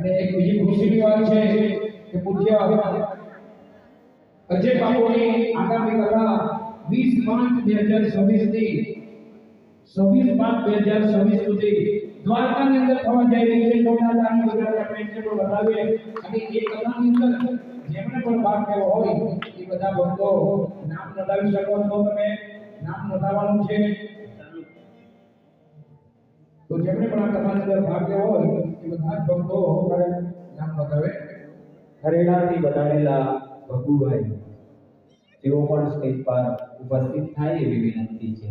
અને એક બીજી ખુશીની વાત છે કે પૂજ્ય અજય બાપુની આગામી કથા વીસ પાંચ બે હજાર છવ્વીસથી છવ્વીસ પાંચ બે હજાર છવ્વીસ સુધી દ્વારકાની અંદર થવા જઈ રહી છે. ચોટાલાની ગુજરાત પેન્શનો વધાવીએ અને એ કથાની અંદર જેમણે પણ ભાગ લેવો હોય, એ બધા ભક્તો નામ નોંધાવી શકો છો તમે. નામ નોંધાવવાનું છે. તો જેમણે પણ આ કથાની અંદર ભાગ લેવો હોય એ બધા જ ભક્તો અમારે નામ બતાવે. હરિયાણાથી વધારેલા ભગુભાઈ તેઓ પણ સ્ટેજ પર ઉપસ્થિત થાય એવી વિનંતી છે.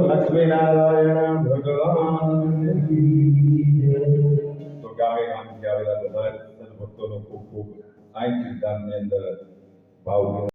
લક્ષ્મીનારાયણ ભગવાન કી જય. તો ગામે ગામથી આવેલા બધા જ સદભક્તોનો ખૂબ ખૂબ આ કીર્તનની અંદર ભાવ